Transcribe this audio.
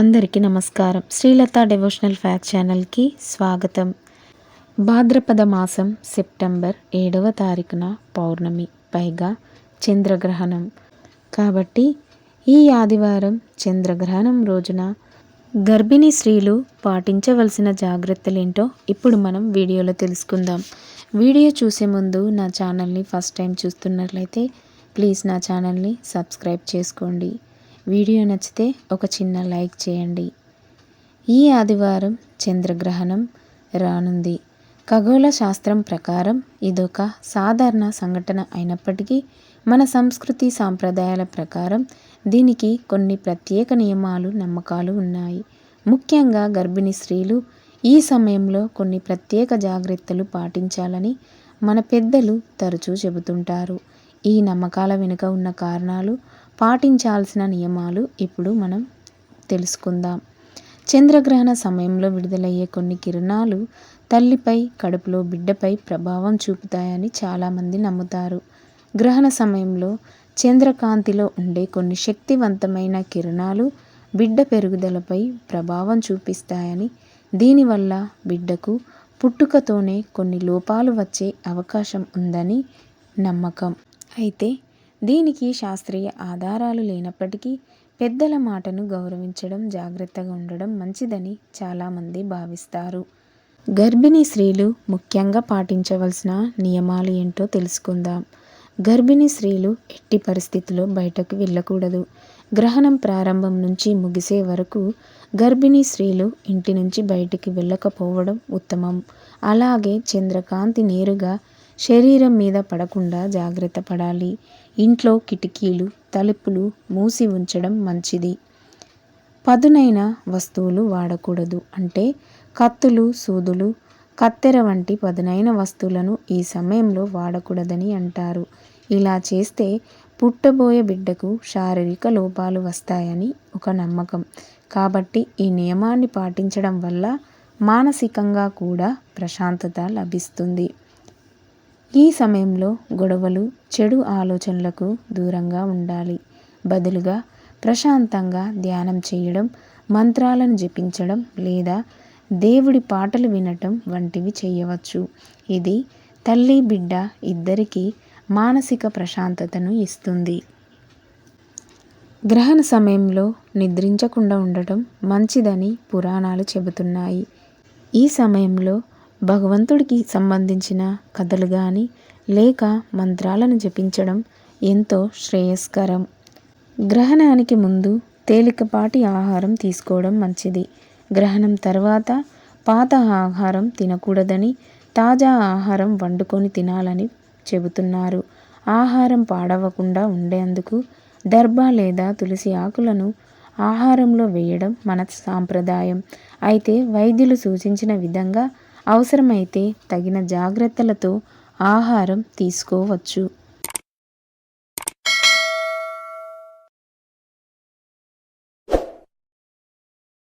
అందరికీ నమస్కారం. Srilatha devotional fact ఛానల్కి స్వాగతం. భాద్రపద మాసం సెప్టెంబర్ ఏడవ తారీఖున పౌర్ణమి పైగా చంద్రగ్రహణం. కాబట్టి ఈ ఆదివారం చంద్రగ్రహణం రోజున గర్భిణీ స్త్రీలు పాటించవలసిన జాగ్రత్తలేంటో ఇప్పుడు మనం వీడియోలో తెలుసుకుందాం. వీడియో చూసే ముందు నా ఛానల్ని ఫస్ట్ టైం చూస్తున్నట్లయితే ప్లీజ్ నా ఛానల్ని సబ్స్క్రైబ్ చేసుకోండి. వీడియో నచ్చితే ఒక చిన్న లైక్ చేయండి. ఈ ఆదివారం చంద్రగ్రహణం రానుంది. ఖగోళ శాస్త్రం ప్రకారం ఇదొక సాధారణ సంఘటన అయినప్పటికీ మన సంస్కృతి సాంప్రదాయాల ప్రకారం దీనికి కొన్ని ప్రత్యేక నియమాలు నమ్మకాలు ఉన్నాయి. ముఖ్యంగా గర్భిణీ స్త్రీలు ఈ సమయంలో కొన్ని ప్రత్యేక జాగ్రత్తలు పాటించాలని మన పెద్దలు తరచూ చెబుతుంటారు. ఈ నమ్మకాల వెనుక ఉన్న కారణాలు పాటించాల్సిన నియమాలు ఇప్పుడు మనం తెలుసుకుందాం. చంద్రగ్రహణ సమయంలో విడుదలయ్యే కొన్ని కిరణాలు తల్లిపై కడుపులో బిడ్డపై ప్రభావం చూపుతాయని చాలామంది నమ్ముతారు. గ్రహణ సమయంలో చంద్రకాంతిలో ఉండే కొన్ని శక్తివంతమైన కిరణాలు బిడ్డ పెరుగుదలపై ప్రభావం చూపిస్తాయని దీనివల్ల బిడ్డకు పుట్టుకతోనే కొన్ని లోపాలు వచ్చే అవకాశం ఉందని నమ్మకం. అయితే దీనికి శాస్త్రీయ ఆధారాలు లేనప్పటికీ పెద్దల మాటను గౌరవించడం జాగ్రత్తగా ఉండడం మంచిదని చాలామంది భావిస్తారు. గర్భిణీ స్త్రీలు ముఖ్యంగా పాటించవలసిన నియమాలు ఏంటో తెలుసుకుందాం. గర్భిణీ స్త్రీలు ఎట్టి పరిస్థితుల్లో బయటకు వెళ్ళకూడదు. గ్రహణం ప్రారంభం నుంచి ముగిసే వరకు గర్భిణీ స్త్రీలు ఇంటి నుంచి బయటికి వెళ్ళకపోవడం ఉత్తమం. అలాగే చంద్రకాంతి నేరుగా శరీరం మీద పడకుండా జాగ్రత్త పడాలి. ఇంట్లో కిటికీలు తలుపులు మూసి ఉంచడం మంచిది. పదునైన వస్తువులు వాడకూడదు. అంటే కత్తులు సూదులు కత్తెర వంటి పదునైన వస్తువులను ఈ సమయంలో వాడకూడదని అంటారు. ఇలా చేస్తే పుట్టబోయే బిడ్డకు శారీరక లోపాలు వస్తాయని ఒక నమ్మకం. కాబట్టి ఈ నియమాన్ని పాటించడం వల్ల మానసికంగా కూడా ప్రశాంతత లభిస్తుంది. ఈ సమయంలో గొడవలు చెడు ఆలోచనలకు దూరంగా ఉండాలి. బదులుగా ప్రశాంతంగా ధ్యానం చేయడం మంత్రాలను జపించడం లేదా దేవుడి పాటలు వినటం వంటివి చేయవచ్చు. ఇది తల్లి బిడ్డ ఇద్దరికీ మానసిక ప్రశాంతతను ఇస్తుంది. గ్రహణ సమయంలో నిద్రించకుండా ఉండటం మంచిదని పురాణాలు చెబుతున్నాయి. ఈ సమయంలో భగవంతుడికి సంబంధించిన కథలు కానీ లేక మంత్రాలను జపించడం ఎంతో శ్రేయస్కరం. గ్రహణానికి ముందు తేలికపాటి ఆహారం తీసుకోవడం మంచిది. గ్రహణం తర్వాత పాత ఆహారం తినకూడదని తాజా ఆహారం వండుకొని తినాలని చెబుతున్నారు. ఆహారం పాడవకుండా ఉండేందుకు దర్భ లేదా తులసి ఆకులను ఆహారంలో వేయడం మన సాంప్రదాయం. అయితే వైద్యులు సూచించిన విధంగా అవసరమైతే తగిన జాగ్రత్తలతో ఆహారం తీసుకోవచ్చు.